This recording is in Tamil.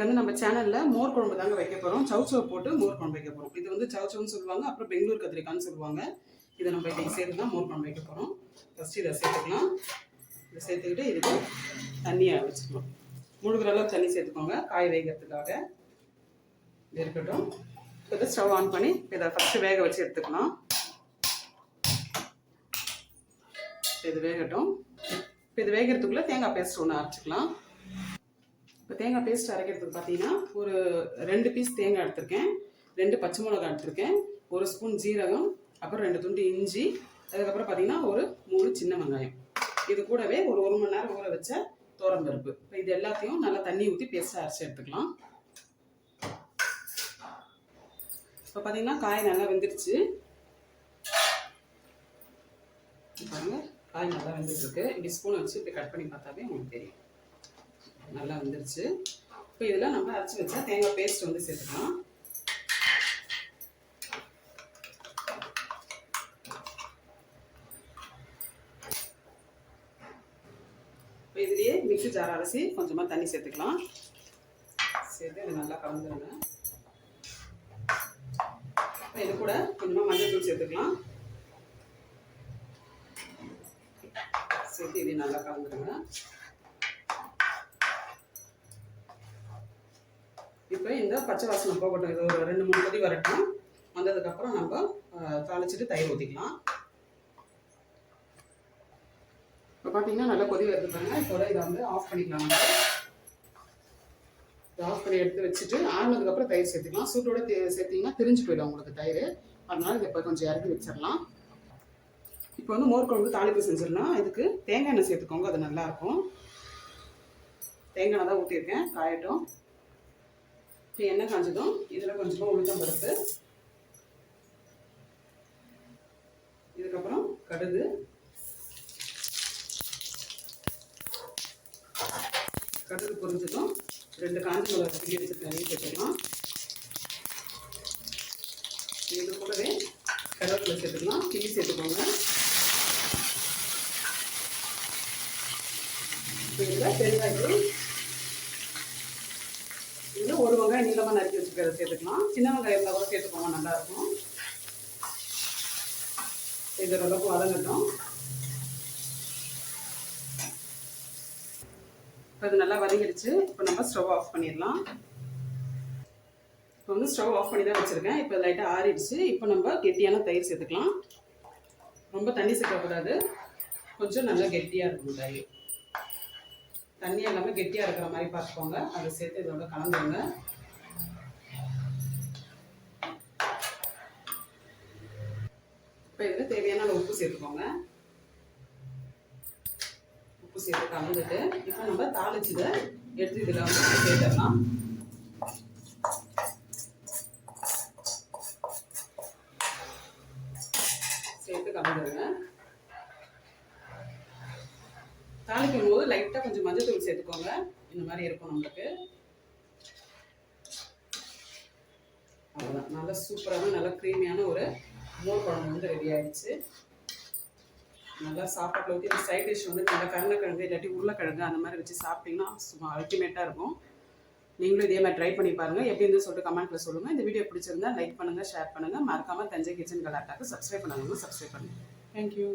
இன்றைக்கி வந்து நம்ம சேனலில் மோர் குழம்பு தாங்க வைக்க போகிறோம் சவுச்சவ் போட்டு மோர் குழம்பு வைக்க போகிறோம் இது வந்து சவுச்சவ்னு சொல்லுவாங்க. அப்புறம் பெங்களூர் கத்திரிக்கான்னு சொல்லுவாங்க. இதை நம்ம இன்றைக்கி சேர்த்து தான் மோர் குழம்பு வைக்க போகிறோம் ஃபஸ்ட்டு இதை சேர்த்துக்கலாம். இதை சேர்த்துக்கிட்டு இதுக்கு தண்ணியை வச்சுக்கலாம். முழுகிற அளவுக்கு தண்ணி சேர்த்துக்கோங்க. காய் வேகிறதுக்காக. இது இருக்கட்டும். இப்போ ஸ்டவ் ஆன் பண்ணி இதை ஃபஸ்ட்டு வேக வச்சு எடுத்துக்கலாம். இது வேகட்டும். இப்போ இது வேகிறதுக்குள்ளே தேங்காய் பேஸ்ட் ஒன்று அரைச்சிக்கலாம். இப்போ தேங்காய் பேஸ்ட் அரைக்கிறதுக்கு பார்த்தீங்கன்னா ஒரு ரெண்டு பீஸ் தேங்காய் எடுத்திருக்கேன். ரெண்டு பச்சை மிளகாய் எடுத்திருக்கேன். ஒரு ஸ்பூன் ஜீரகம் அப்புறம் ரெண்டு துண்டு இஞ்சி அதுக்கப்புறம் பார்த்தீங்கன்னா ஒரு மூணு சின்ன வெங்காயம். இது கூடவே ஒரு ஒரு மணி நேரம் ஊற வச்ச பருப்பு இப்போ இது எல்லாத்தையும் நல்லா தண்ணி ஊற்றி பேஸ்ட்டாக அரைச்சி எடுத்துக்கலாம். இப்போ பார்த்தீங்கன்னா காய் நல்லா வெந்துருச்சு. பாருங்க காய் நல்லா வெந்துட்டுருக்கு இப்படி ஸ்பூனை வச்சு இப்படி கட் பண்ணி பார்த்தாவே உங்களுக்கு தெரியும். நல்லா வந்துருச்சு. இப்போ இதில் நம்ம அரைச்சி வச்சா தேங்காய் பேஸ்ட் வந்து சேர்த்துக்கலாம். இப்போ இதுலேயே மிக்சி ஜார் அரைச்சி கொஞ்சமாக தண்ணி சேர்த்துக்கலாம். சேர்த்து இது நல்லா கலந்துருங்க. இப்போ இது கூட கொஞ்சமாக மஞ்சள் தூள் சேர்த்துக்கலாம். சேர்த்து இதையும் நல்லா கலந்துருங்க. இப்போ இந்த பச்சை வாசனை போகட்டும் இது ஒரு ரெண்டு மூணு கொதி வரட்டும். வந்ததுக்கப்புறம் நம்ம தாளிச்சிட்டு தயிர் ஊற்றிக்கலாம் இப்போ பார்த்தீங்கன்னா நல்லா கொதி வருது இப்போ இதை வந்து ஆஃப் பண்ணிக்கலாம் நம்ம. இதை ஆஃப் பண்ணி எடுத்து வச்சுட்டு ஆறுனதுக்கப்புறம் தயிர் சேர்த்துக்கலாம். சூட்டோட சேர்த்திங்கன்னா தெரிஞ்சு திரிஞ்சு போயிடும் உங்களுக்கு தயிர். அதனால இதை இப்போ கொஞ்சம் இறக்கி வச்சிடலாம். இப்போ வந்து மோர் குழம்பு தாளிப்பு செஞ்சிடலாம். இதுக்கு தேங்காய் எண்ணெய் சேர்த்துக்கோங்க அது நல்லாயிருக்கும் தேங்காய் எண்ணெய் தான் ஊற்றிருக்கேன் காயட்டும். இப்போ எண்ணெய் காஞ்சதும் இதில் கொஞ்சமாக உளுத்தம் பருப்பு. இதுக்கப்புறம் கடுகு. கடுகு பொரிஞ்சதும் ரெண்டு காஞ்சி மிளகா பிடி வச்சு தண்ணி சேர்த்துக்கலாம் இது கூடவே கருவேப்பிலை சேர்த்துக்கலாம். கிளி சேர்த்துக்கோங்க. இதில் பெருங்காயத்தூள் இதில் ஒரு வெங்காயம் நீளமாக சேர்த்துக்கலாம். சின்ன வெங்காயம் கூட சேர்த்துக்கோங்க நல்லாயிருக்கும் இது ஓரளவுக்கு வதங்கட்டும். இப்போ இது நல்லா வதங்கிடுச்சு. இப்போ நம்ம ஸ்டவ் ஆஃப் பண்ணிடலாம். இப்போ வந்து ஸ்டவ் ஆஃப் பண்ணி தான் வச்சுருக்கேன். இப்போ லைட்டாக ஆறிடுச்சு. இப்போ நம்ம கெட்டியான தயிர் சேர்த்துக்கலாம். ரொம்ப தண்ணி சேர்க்கக்கூடாது. கொஞ்சம் நல்லா கெட்டியாக இருக்கும் தயிர். தண்ணி எல்லாமே கெட்டியாக இருக்கிற மாதிரி பார்த்துக்கோங்க. அதை சேர்த்து இதோட கலந்துருங்க. இப்போ இதில் தேவையான அளவு உப்பு சேர்த்துக்கோங்க. உப்பு சேர்த்து கலந்துட்டு இப்போ நம்ம தாளிச்சதை எடுத்து இதில் வந்து சேர்த்துடலாம். சேர்த்து கலந்துடுங்க தாளிக்கும் போது லைட்டாக கொஞ்சம் மஞ்சள் தூள் சேர்த்துக்கோங்க. இந்த மாதிரி இருக்கும் நம்மளுக்கு. அவ்வளோதான் நல்லா சூப்பரான நல்லா க்ரீமியான ஒரு மோர் குழம்பு வந்து ரெடி ஆயிடுச்சு. நல்லா சாப்பாட்டில் ஊற்றி இந்த சைட் டிஷ் வந்து நல்லா கருணக்கிழங்கு இல்லாட்டி உருளைக்கிழங்கு அந்த மாதிரி வச்சு சாப்பிட்டீங்கன்னா சும்மா அல்டிமேட்டாக இருக்கும். நீங்களும் இதே மாதிரி ட்ரை பண்ணி பாருங்கள் எப்படி இருந்து சொல்லிட்டு கமெண்ட்டில் சொல்லுங்கள் இந்த வீடியோ பிடிச்சிருந்தா லைக் பண்ணுங்கள் ஷேர் பண்ணுங்கள் மறக்காமல் தஞ்சை கிச்சன் கலாட்டாக்கு சப்ஸ்கிரைப் பண்ணாங்க. சப்ஸ்கிரைப் பண்ணுங்கள் தேங்க்யூ